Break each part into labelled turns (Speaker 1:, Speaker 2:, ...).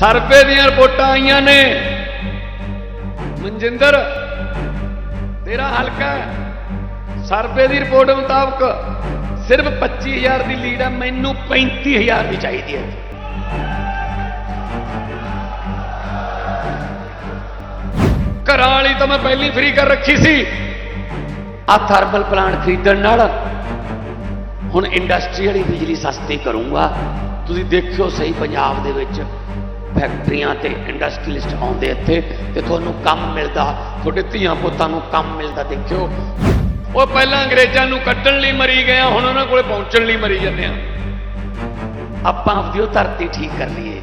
Speaker 1: Survey ਦੀਆਂ ਰਿਪੋਰਟਾਂ ਆਈਆਂ ਨੇ। ਮਨਜਿੰਦਰ, ਤੇਰਾ ਹਲਕਾ ਸਰਵੇ ਦੀ ਰਿਪੋਰਟ ਮੁਤਾਬਕ ਸਿਰਫ 25000 ਦੀ ਲੀਡ ਹੈ ਮੈਨੂੰ 35000 ਦੀ ਚਾਹੀਦੀ ਹੈ। ਘਰਾਂ ਵਾਲੀ ਤਾਂ ਮੈਂ ਪਹਿਲੀ ਫ੍ਰੀ ਕਰ ਰੱਖੀ ਸੀ। ਆ ਥਰਮਲ ਪਲਾਂਟ ਖਰੀਦਣ ਨਾਲ ਹੁਣ ਇੰਡਸਟਰੀ ਵਾਲੀ ਬਿਜਲੀ ਸਸਤੀ ਕਰੂੰਗਾ। ਤੁਸੀਂ ਦੇਖਿਓ ਸਹੀ ਪੰਜਾਬ ਦੇ ਵਿੱਚ ਫੈਕਟਰੀਆਂ ਤੇ ਇੰਡਸਟਰੀਲਿਸਟ ਆਉਂਦੇ ਇੱਥੇ ਤੇ ਤੁਹਾਨੂੰ ਕੰਮ ਮਿਲਦਾ, ਤੁਹਾਡੇ ਧੀਆਂ ਪੁੱਤਾਂ ਨੂੰ ਕੰਮ ਮਿਲਦਾ, ਦੇਖਿਓ। ਉਹ ਪਹਿਲਾਂ ਅੰਗਰੇਜ਼ਾਂ ਨੂੰ ਕੱਢਣ ਲਈ ਮਰੀ ਗਏ ਹੁਣ ਉਹਨਾਂ ਕੋਲੇ ਪਹੁੰਚਣ ਲਈ ਮਰੀ ਜਾਂਦੇ ਆ। ਆਪਾਂ ਆਪਦੀ ਉਹ ਧਰਤੀ ਠੀਕ ਕਰ ਲਈਏ।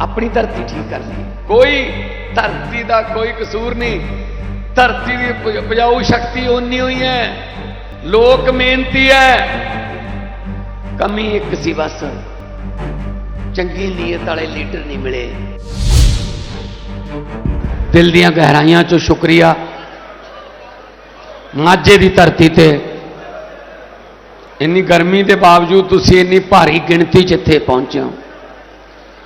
Speaker 1: ਆਪਣੀ ਧਰਤੀ ਠੀਕ ਕਰ ਲਈਏ। ਕੋਈ ਧਰਤੀ ਦਾ ਕੋਈ ਕਸੂਰ ਨਹੀਂ। ਧਰਤੀ ਦੀ ਉਪਜਾਊ ਸ਼ਕਤੀ ਓਨੀ ਹੋਈ ਹੈ। ਲੋਕ ਮਿਹਨਤੀ ਹੈ। ਕਮੀ ਇੱਕ ਸੀ ਬਸ। ਚੰਗੀ ਨੀਅਤ ਵਾਲੇ ਲੀਡਰ ਨਹੀਂ ਮਿਲੇ। ਦਿਲ ਦੀਆਂ ਗਹਿਰਾਈਆਂ ਚੋਂ ਸ਼ੁਕਰੀਆ। ਮਾਝੇ ਦੀ ਧਰਤੀ ਤੇ ਇੰਨੀ ਗਰਮੀ ਦੇ ਬਾਵਜੂਦ ਤੁਸੀਂ ਇੰਨੀ ਭਾਰੀ ਗਿਣਤੀ 'ਚ ਇੱਥੇ ਪਹੁੰਚੇ ਹੋ।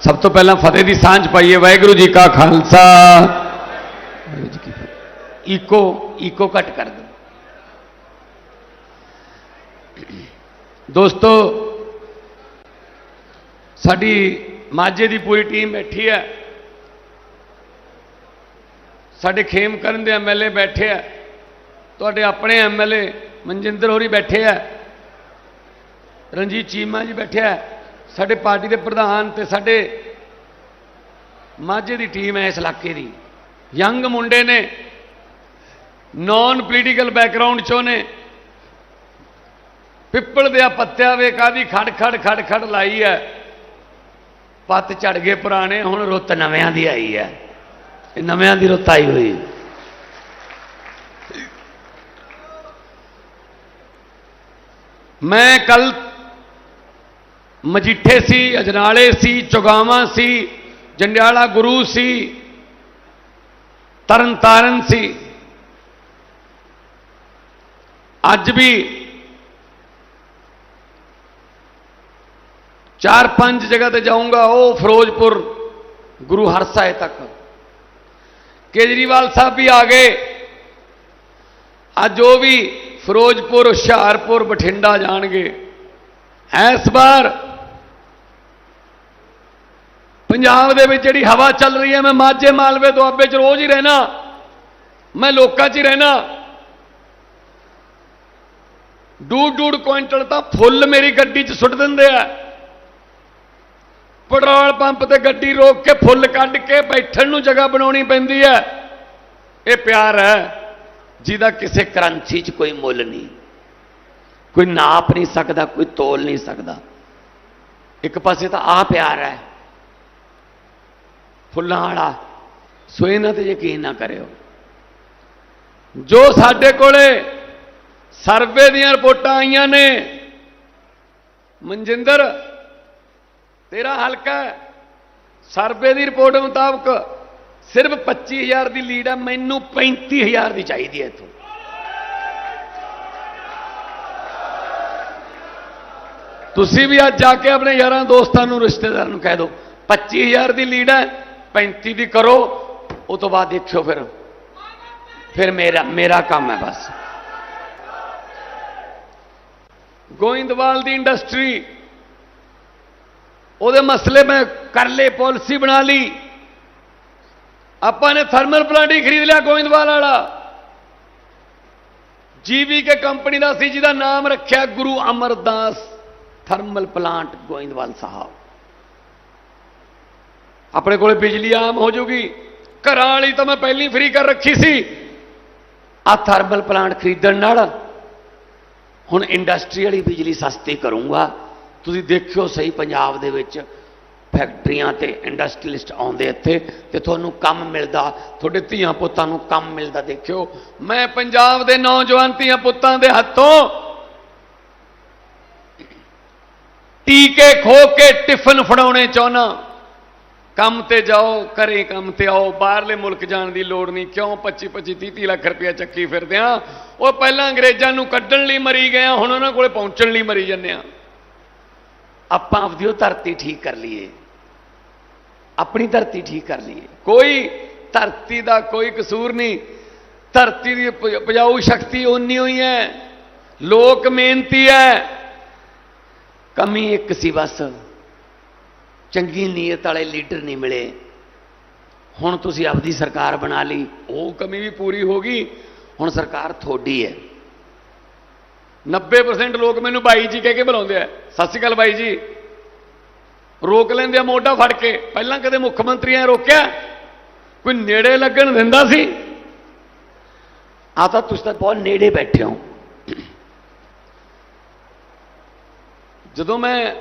Speaker 1: ਸਭ ਤੋਂ ਪਹਿਲਾਂ ਫਤਿਹ ਦੀ ਸਾਂਝ ਪਾਈਏ, ਵਾਹਿਗੁਰੂ ਜੀ ਕਾ ਖਾਲਸਾ। ਵਾਹਿਗੁਰੂ ਜੀ ਈਕੋ ਈਕੋ ਘਟ ਕਰ ਦਿਓ। ਦੋਸਤੋ ਸਾਡੀ ਮਾਝੇ ਦੀ ਪੂਰੀ ਟੀਮ ਬੈਠੀ ਹੈ। ਸਾਡੇ ਖੇਮ ਕਰਨ ਦੇ ਐਮਐਲਏ ਬੈਠੇ ਆ ਤੁਹਾਡੇ ਆਪਣੇ ਐਮਐਲਏ ਮਨਜਿੰਦਰ ਹੋਰੀ ਬੈਠੇ ਆ ਰਣਜੀਤ ਚੀਮਾ ਜੀ ਬੈਠੇ ਆ ਸਾਡੇ ਪਾਰਟੀ ਦੇ ਪ੍ਰਧਾਨ ਤੇ ਸਾਡੇ ਮਾਝੇ ਦੀ ਟੀਮ ਹੈ ਇਸ ਇਲਾਕੇ ਦੀ। ਯੰਗ ਮੁੰਡੇ ਨੇ ਨਾਨ ਪੋਲੀਟੀਕਲ ਬੈਕਗ੍ਰਾਉਂਡ ਚੋਂ ਨੇ। ਪਿੱਪਲ ਦੇ ਪੱਤਿਆਂ ਵੇ ਕਾਦੀ ਖੜ ਖੜ ਖੜ ਖੜ ਲਾਈ ਹੈ। ਪੱਤ ਝੜ ਗਏ ਪੁਰਾਣੇ, ਹੁਣ ਰੁੱਤ ਨਵਿਆਂ ਦੀ ਆਈ ਹੈ। ਇਹ ਨਵਿਆਂ ਦੀ ਰੁੱਤ ਆਈ ਹੋਈ। ਮੈਂ ਕੱਲ ਮਜੀਠੇ ਸੀ, ਅਜਨਾਲੇ ਸੀ, ਚੁਗਾਵਾਂ ਸੀ, ਜੰਡਿਆਲਾ ਗੁਰੂ ਸੀ, ਤਰਨਤਾਰਨ ਸੀ। ਅੱਜ ਵੀ ਚਾਰ ਪੰਜ ਜਗ੍ਹਾ ਤੇ ਜਾਊਂਗਾ ਉਹ ਫਿਰੋਜ਼ਪੁਰ ਗੁਰੂ ਹਰਸਾਏ ਤੱਕ ਕੇਜਰੀਵਾਲ ਸਾਹਿਬ ਵੀ ਆ ਗਏ ਅੱਜ ਉਹ ਵੀ ਫਿਰੋਜ਼ਪੁਰ ਹੁਸ਼ਿਆਰਪੁਰ ਬਠਿੰਡਾ ਜਾਣਗੇ ਇਸ ਵਾਰ ਪੰਜਾਬ ਦੇ ਵਿੱਚ ਜਿਹੜੀ ਹਵਾ ਚੱਲ ਰਹੀ ਹੈ ਮੈਂ ਮਾਝੇ ਮਾਲਵੇ ਦੁਆਬੇ 'ਚ ਰੋਜ਼ ਹੀ ਰਹਿਣਾ ਮੈਂ ਲੋਕਾਂ 'ਚ ਹੀ ਰਹਿਣਾ ਡੂਡ ਡੂਡ ਕੁਇੰਟਲ ਤਾਂ ਫੁੱਲ ਮੇਰੀ ਗੱਡੀ 'ਚ ਸੁੱਟ ਦਿੰਦੇ ਆ ਪੈਟਰੋਲ ਪੰਪ ਤੇ ਗੱਡੀ ਰੋਕ ਕੇ ਫੁੱਲ ਕੱਢ ਕੇ ਬੈਠਣ ਨੂੰ ਜਗ੍ਹਾ ਬਣਾਉਣੀ ਪੈਂਦੀ ਹੈ। ਇਹ ਪਿਆਰ ਹੈ, ਜਿਹਦਾ ਕਿਸੇ ਕਰੰਸੀ 'ਚ ਕੋਈ ਮੁੱਲ ਨਹੀਂ। ਕੋਈ ਨਾਪ ਨਹੀਂ ਸਕਦਾ, ਕੋਈ ਤੋਲ ਨਹੀਂ ਸਕਦਾ। ਇੱਕ ਪਾਸੇ ਤਾਂ ਆ ਪਿਆਰ ਹੈ। ਫੁੱਲਾਂ ਵਾਲਾ, ਸੋ ਇਹਨਾਂ ਤੇ ਯਕੀਨ ਨਾ ਕਰਿਓ। ਜੋ ਸਾਡੇ ਕੋਲੇ ਸਰਵੇ ਦੀਆਂ ਰਿਪੋਰਟਾਂ ਆਈਆਂ ਨੇ, ਮਨਜਿੰਦਰ ਤੇਰਾ ਹਲਕਾ ਸਰਵੇ ਦੀ ਰਿਪੋਰਟ ਮੁਤਾਬਕ ਸਿਰਫ 25000 ਦੀ ਲੀਡ ਹੈ ਮੈਨੂੰ 35000 ਦੀ ਚਾਹੀਦੀ ਹੈ ਇੱਥੋਂ। ਤੁਸੀਂ ਵੀ ਅੱਜ ਜਾ ਕੇ ਆਪਣੇ ਯਾਰਾਂ ਦੋਸਤਾਂ ਨੂੰ, ਰਿਸ਼ਤੇਦਾਰਾਂ ਨੂੰ ਕਹਿ ਦਿਓ 25000 ਦੀ ਲੀਡ ਹੈ 35 ਦੀ ਕਰੋ, ਉਹ ਤੋਂ ਬਾਅਦ ਦੇਖਿਓ ਫਿਰ। ਫਿਰ ਮੇਰਾ ਮੇਰਾ ਕੰਮ ਹੈ ਬਸ। ਗੋਇੰਦਵਾਲ ਦੀ ਇੰਡਸਟਰੀ ਉਹਦੇ ਮਸਲੇ ਮੈਂ ਕਰ ਲਏ, ਪਾਲਿਸੀ ਬਣਾ ਲਈ। ਆਪਾਂ ਨੇ ਥਰਮਲ ਪਲਾਂਟ ਹੀ ਖਰੀਦ ਲਿਆ ਗੋਇੰਦਵਾਲ ਵਾਲਾ। ਜੀਵੀ ਕੇ ਕੰਪਨੀ ਦਾ ਸੀ, ਜਿਹਦਾ ਨਾਮ ਰੱਖਿਆ ਗੁਰੂ ਅਮਰਦਾਸ ਥਰਮਲ ਪਲਾਂਟ ਗੋਇੰਦਵਾਲ ਸਾਹਿਬ। ਆਪਣੇ ਕੋਲੇ ਬਿਜਲੀ ਆਮ ਹੋ ਜਾਊਗੀ ਘਰਾਂ ਵਾਲੀ ਤਾਂ ਮੈਂ ਪਹਿਲੀ ਫ੍ਰੀ ਕਰ ਰੱਖੀ ਸੀ। ਆ ਥਰਮਲ ਪਲਾਂਟ ਖਰੀਦਣ ਨਾਲ ਹੁਣ ਇੰਡਸਟਰੀ ਵਾਲੀ ਬਿਜਲੀ ਸਸਤੀ ਕਰੂੰਗਾ। ਤੁਸੀਂ ਦੇਖਿਓ ਸਹੀ ਪੰਜਾਬ ਦੇ ਵਿੱਚ ਫੈਕਟਰੀਆਂ ਤੇ ਇੰਡਸਟਰੀਲਿਸਟ ਆਉਂਦੇ ਇੱਥੇ ਤੇ ਤੁਹਾਨੂੰ ਕੰਮ ਮਿਲਦਾ, ਤੁਹਾਡੇ ਧੀਆਂ ਪੁੱਤਾਂ ਨੂੰ ਕੰਮ ਮਿਲਦਾ, ਦੇਖਿਓ। ਮੈਂ ਪੰਜਾਬ ਦੇ ਨੌਜਵਾਨ ਧੀਆਂ ਪੁੱਤਾਂ ਦੇ ਹੱਥੋਂ ਟੀਕੇ ਖੋ ਕੇ ਟਿਫਨ ਫੜਾਉਣੇ ਚਾਹੁੰਨਾ ਕੰਮ ਤੇ ਜਾਓ, ਘਰੇ ਕੰਮ ਤੇ ਆਓ, ਬਾਹਰਲੇ ਮੁਲਕ ਜਾਣ ਦੀ ਲੋੜ ਨਹੀਂ। ਕਿਉਂ? 25 25 30 30 ਲੱਖ ਰੁਪਇਆ ਚੱਕੀ ਫਿਰਦੇ ਆ। ਉਹ ਪਹਿਲਾਂ ਅੰਗਰੇਜ਼ਾਂ ਨੂੰ ਕੱਢਣ ਲਈ ਮਰੀ ਗਏ ਆ, ਹੁਣ ਉਹਨਾਂ ਕੋਲੇ ਪਹੁੰਚਣ ਲਈ ਮਰੀ ਜੰਨੇ ਆ। ਆਪਾਂ ਆਪਦੀ ਉਹ ਧਰਤੀ ਠੀਕ ਕਰ ਲਈਏ। ਆਪਣੀ ਧਰਤੀ ਠੀਕ ਕਰ ਲਈਏ। ਕੋਈ ਧਰਤੀ ਦਾ ਕੋਈ ਕਸੂਰ ਨਹੀਂ। ਧਰਤੀ ਦੀ ਉਪਜਾਊ ਸ਼ਕਤੀ ਓਨੀ ਹੋਈ ਹੈ। ਲੋਕ ਮਿਹਨਤੀ ਹੈ। ਕਮੀ ਇੱਕ ਸੀ ਬਸ। ਚੰਗੀ ਨੀਅਤ ਵਾਲੇ ਲੀਡਰ ਨਹੀਂ ਮਿਲੇ। ਹੁਣ ਤੁਸੀਂ ਆਪਦੀ ਸਰਕਾਰ ਬਣਾ ਲਈ। ਉਹ ਕਮੀ ਵੀ ਪੂਰੀ ਹੋ ਗਈ। ਹੁਣ ਸਰਕਾਰ ਤੁਹਾਡੀ ਹੈ। 90% ਲੋਕ ਮੈਨੂੰ ਬਾਈ ਜੀ ਕਹਿ ਕੇ ਬੁਲਾਉਂਦੇ ਆ। ਸਤਿ ਸ਼੍ਰੀ ਅਕਾਲ ਬਾਈ ਜੀ। ਰੋਕ ਲੈਂਦੇ ਆ ਮੋਢਾ ਫੜ ਕੇ। ਪਹਿਲਾਂ ਕਦੇ ਮੁੱਖ ਮੰਤਰੀਆਂ ਨੇ ਰੋਕਿਆ? ਕੋਈ ਨੇੜੇ ਲੱਗਣ ਦਿੰਦਾ ਸੀ? ਆ ਤਾਂ ਤੁਸੀਂ ਤਾਂ ਬਹੁਤ ਨੇੜੇ ਬੈਠੇ ਹੋ। ਜਦੋਂ ਮੈਂ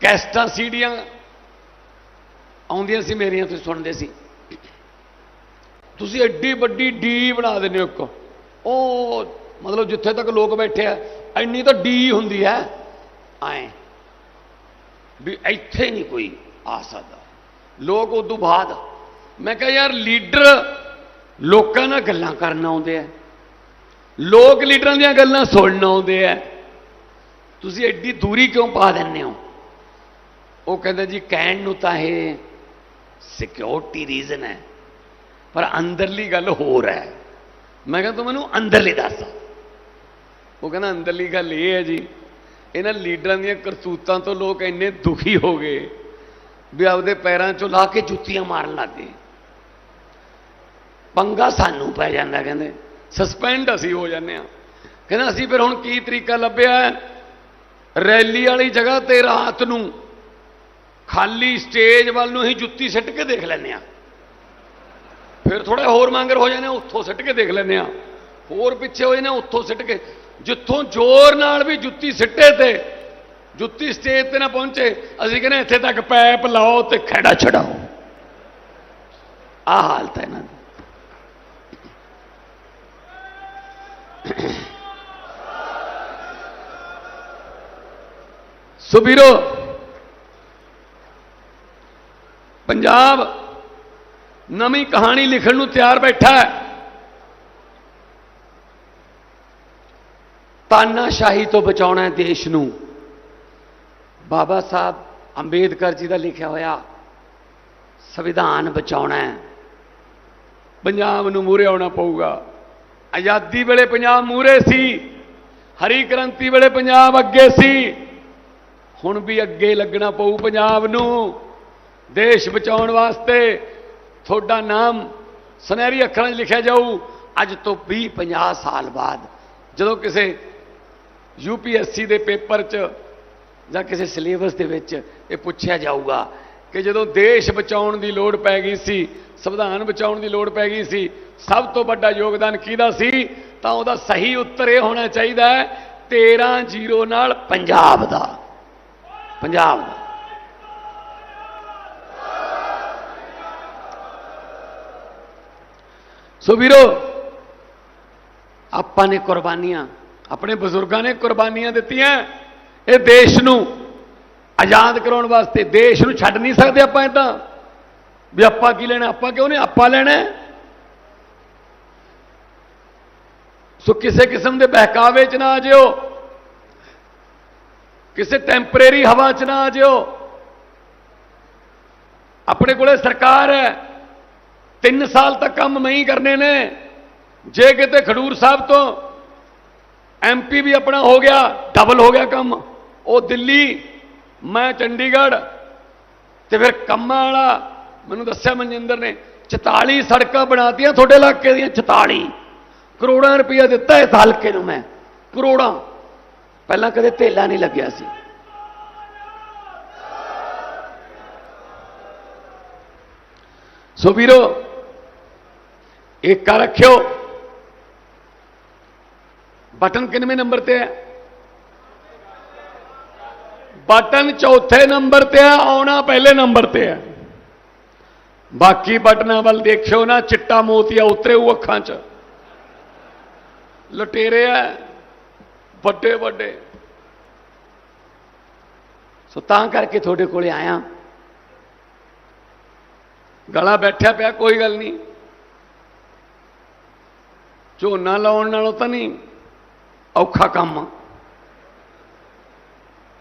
Speaker 1: ਕੈਸਟਾਂ ਸੀਡੀਆਂ ਆਉਂਦੀਆਂ ਸੀ ਮੇਰੀਆਂ ਤੁਸੀਂ ਸੁਣਦੇ ਸੀ। ਤੁਸੀਂ ਐਡੀ ਵੱਡੀ ਡੀ ਬਣਾ ਦਿੰਦੇ ਹੋ ਇੱਕ। ਉਹ ਮਤਲਬ ਜਿੱਥੇ ਤੱਕ ਲੋਕ ਬੈਠੇ ਆ, ਇੰਨੀ ਤਾਂ ਡੀ ਹੁੰਦੀ ਹੈ। ਐ ਵੀ ਇੱਥੇ ਨਹੀਂ ਕੋਈ ਆ ਸਕਦਾ। ਲੋਕ ਉਦੋਂ ਬਾਅਦ, ਮੈਂ ਕਿਹਾ ਯਾਰ ਲੀਡਰ ਲੋਕਾਂ ਨਾਲ ਗੱਲਾਂ ਕਰਨ ਆਉਂਦੇ ਆ। ਲੋਕ ਲੀਡਰਾਂ ਦੀਆਂ ਗੱਲਾਂ ਸੁਣਨ ਆਉਂਦੇ ਆ। ਤੁਸੀਂ ਐਡੀ ਦੂਰੀ ਕਿਉਂ ਪਾ ਦਿੰਦੇ ਹੋ? ਉਹ ਕਹਿੰਦਾ ਜੀ ਕਹਿਣ ਨੂੰ ਤਾਂ ਇਹ ਸਿਕਿਉਰਿਟੀ ਰੀਜ਼ਨ ਹੈ। ਪਰ ਅੰਦਰਲੀ ਗੱਲ ਹੋਰ ਹੈ। ਮੈਂ ਕਿਹਾ, ਤੂੰ ਮੈਨੂੰ ਅੰਦਰਲੀ ਦੱਸ। ਉਹ ਕਹਿੰਦਾ, ਅੰਦਰਲੀ ਗੱਲ ਇਹ ਹੈ ਜੀ, ਇਹਨਾਂ ਲੀਡਰਾਂ ਦੀਆਂ ਕਰਤੂਤਾਂ ਤੋਂ ਲੋਕ ਇੰਨੇ ਦੁਖੀ ਹੋ ਗਏ ਵੀ ਆਪਦੇ ਪੈਰਾਂ 'ਚੋਂ ਲਾ ਕੇ ਜੁੱਤੀਆਂ ਮਾਰਨ ਲੱਗੇ ਪੰਗਾ ਸਾਨੂੰ ਪੈ ਜਾਂਦਾ, ਕਹਿੰਦੇ। ਸਸਪੈਂਡ ਅਸੀਂ ਹੋ ਜਾਂਦੇ ਆ ਕਹਿੰਦਾ, ਅਸੀਂ ਫਿਰ ਹੁਣ ਕੀ ਤਰੀਕਾ ਲੱਭਿਆ ਰੈਲੀ ਵਾਲੀ ਜਗ੍ਹਾ ਤੇ ਰਾਤ ਨੂੰ ਖਾਲੀ ਸਟੇਜ ਵੱਲ ਨੂੰ ਹੀ ਜੁੱਤੀ ਸਿੱਟ ਕੇ ਦੇਖ ਲੈਂਦੇ ਆ ਫਿਰ ਥੋੜਾ ਹੋਰ ਮੰਗਰ ਹੋ ਜਾਂਦੇ ਆ, ਉੱਥੋਂ ਸਿੱਟ ਕੇ ਦੇਖ ਲੈਂਦੇ ਆ। ਹੋਰ ਪਿੱਛੇ ਹੋਏ ਨੇ, ਉੱਥੋਂ ਸਿੱਟ ਕੇ। ਜਿੱਥੋਂ ਜ਼ੋਰ ਨਾਲ ਵੀ ਜੁੱਤੀ ਸਿੱਟੇ ਤੇ, ਜੁੱਤੀ ਸਟੇਜ ਤੇ ਨਾ ਪਹੁੰਚੇ, ਅਸੀਂ ਕਹਿੰਦੇ ਇੱਥੇ ਤੱਕ ਪੈਪ ਲਾਓ ਤੇ ਖੜਾ ਛਡਾਓ। ਆ ਹਾਲਤ ਹੈ ਇਹਨਾਂ ਦੀ। ਸੋ ਵੀਰੋ ਪੰਜਾਬ ਨਵੀਂ ਕਹਾਣੀ ਲਿਖਣ ਨੂੰ ਤਿਆਰ ਬੈਠਾ ਹੈ। ਤਾਨਾਸ਼ਾਹੀ ਤੋਂ ਬਚਾਉਣਾ ਹੈ ਦੇਸ਼ ਨੂੰ। ਬਾਬਾ ਸਾਹਿਬ ਅੰਬੇਦਕਰ ਜੀ ਦਾ ਲਿਖਿਆ ਹੋਇਆ ਸੰਵਿਧਾਨ ਬਚਾਉਣਾ ਹੈ। ਪੰਜਾਬ ਨੂੰ ਮੂਰੇ ਆਉਣਾ ਪਊਗਾ। ਆਜ਼ਾਦੀ ਵੇਲੇ ਪੰਜਾਬ ਮੂਰੇ ਸੀ। ਹਰੀ ਕ੍ਰਾਂਤੀ ਵੇਲੇ ਪੰਜਾਬ ਅੱਗੇ ਸੀ। ਹੁਣ ਵੀ ਅੱਗੇ ਲੱਗਣਾ ਪਊ ਪੰਜਾਬ ਨੂੰ। ਦੇਸ਼ ਬਚਾਉਣ ਵਾਸਤੇ ਤੁਹਾਡਾ ਨਾਮ ਸੁਨਹਿਰੀ ਅੱਖਰਾਂ 'ਚ ਲਿਖਿਆ ਜਾਊ। ਅੱਜ ਤੋਂ 20 50 ਸਾਲ ਬਾਅਦ ਜਦੋਂ ਕਿਸੇ ਯੂਪੀਐਸਸੀ ਦੇ ਪੇਪਰ 'ਚ ਜਾਂ ਕਿਸੇ ਸਿਲੇਬਸ ਦੇ ਵਿੱਚ ਇਹ ਪੁੱਛਿਆ ਜਾਊਗਾ ਕਿ ਜਦੋਂ ਦੇਸ਼ ਬਚਾਉਣ ਦੀ ਲੋੜ ਪੈ ਗਈ ਸੀ, ਸੰਵਿਧਾਨ ਬਚਾਉਣ ਦੀ ਲੋੜ ਪੈ ਗਈ ਸੀ, ਸਭ ਤੋਂ ਵੱਡਾ ਯੋਗਦਾਨ ਕਿਹਦਾ ਸੀ? ਤਾਂ ਉਹਦਾ ਸਹੀ ਉੱਤਰ ਇਹ ਹੋਣਾ ਚਾਹੀਦਾ ਹੈ 13 ਜ਼ੀਰੋ ਨਾਲ ਪੰਜਾਬ ਦਾ। ਪੰਜਾਬ ਦਾ। ਸੋ ਵੀਰੋ ਆਪਾਂ ਨੇ ਕੁਰਬਾਨੀਆਂ ਆਪਣੇ ਬਜ਼ੁਰਗਾਂ ਨੇ ਕੁਰਬਾਨੀਆਂ ਦਿੱਤੀਆਂ। ਇਹ ਦੇਸ਼ ਨੂੰ ਆਜ਼ਾਦ ਕਰਾਉਣ ਵਾਸਤੇ ਦੇਸ਼ ਨੂੰ ਛੱਡ ਨਹੀਂ ਸਕਦੇ ਆਪਾਂ ਇਦਾਂ ਵੀ ਆਪਾਂ ਕੀ ਲੈਣਾ ਆਪਾਂ ਕਿਉਂ ਨਹੀਂ? ਆਪਾਂ ਲੈਣਾ। ਸੋ ਕਿਸੇ ਕਿਸਮ ਦੇ ਬਹਿਕਾਵੇ 'ਚ ਨਾ ਆ ਜਿਓ। ਕਿਸੇ ਟੈਂਪਰੇਰੀ ਹਵਾ 'ਚ ਨਾ ਆ ਜਿਓ। ਆਪਣੇ ਕੋਲੇ ਸਰਕਾਰ ਹੈ। 3 ਸਾਲ ਤੱਕ ਕੰਮ ਮੈਂ ਹੀ ਕਰਨੇ ਨੇ। ਜੇ ਕਿਤੇ ਖਡੂਰ ਸਾਹਿਬ ਤੋਂ ਐਮਪੀ ਵੀ ਆਪਣਾ ਹੋ ਗਿਆ ਡਬਲ ਹੋ ਗਿਆ ਕੰਮ। ਉਹ ਦਿੱਲੀ, ਮੈਂ ਚੰਡੀਗੜ੍ਹ ਤੇ ਫਿਰ ਕੰਮਾਂ ਵਾਲਾ ਮੈਨੂੰ ਦੱਸਿਆ ਮਨਜਿੰਦਰ ਨੇ 44 ਸੜਕਾਂ ਬਣਾਤੀਆਂ ਤੁਹਾਡੇ ਇਲਾਕੇ ਦੀਆਂ 44 ਕਰੋੜਾਂ ਰੁਪਇਆ ਦਿੱਤਾ ਇਸ ਹਲਕੇ ਨੂੰ ਮੈਂ, ਕਰੋੜਾਂ। ਪਹਿਲਾਂ ਕਦੇ ਧੇਲਾ ਨਹੀਂ ਲੱਗਿਆ ਸੀ। ਸੋ ਵੀਰੋ ਏਕਾ ਰੱਖਿਓ ਬਟਨ ਕਿੰਨਵੇਂ ਨੰਬਰ ਤੇ ਹੈ ਬਟਨ ਚੌਥੇ ਨੰਬਰ ਤੇ ਹੈ ਆਉਣਾ ਪਹਿਲੇ ਨੰਬਰ ਤੇ ਹੈ ਬਾਕੀ ਬਟਨਾਂ ਵੱਲ ਦੇਖਿਓ ਨਾ ਚਿੱਟਾ ਮੋਤੀਆ ਉਤਰੇ ਉਹ ਅੱਖਾਂ 'ਚ ਲਟੇਰੇ ਆ ਵੱਡੇ ਵੱਡੇ ਸੋ ਤਾਂ ਕਰਕੇ ਤੁਹਾਡੇ ਕੋਲੇ ਆਇਆ ਗਲਾ ਬੈਠਿਆ ਪਿਆ ਕੋਈ ਗੱਲ ਨਹੀਂ ਝੋਨਾ ਲਾਉਣ ਨਾਲੋਂ ਤਾਂ ਨਹੀਂ, ਔਖਾ ਕੰਮ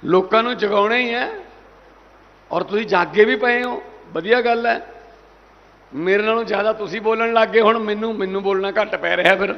Speaker 1: ਲੋਕਾਂ ਨੂੰ ਜਗਾਉਣਾ ਹੀ ਹੈ, ਔਰ ਤੁਸੀਂ ਜਾਗੇ ਵੀ ਪਏ ਹੋ, ਵਧੀਆ ਗੱਲ ਹੈ। ਮੇਰੇ ਨਾਲੋਂ ਜ਼ਿਆਦਾ ਤੁਸੀਂ ਬੋਲਣ ਲੱਗ ਗਏ ਹੁਣ, ਮੈਨੂੰ ਮੈਨੂੰ ਬੋਲਣਾ ਘੱਟ ਪੈ ਰਿਹਾ ਫਿਰ।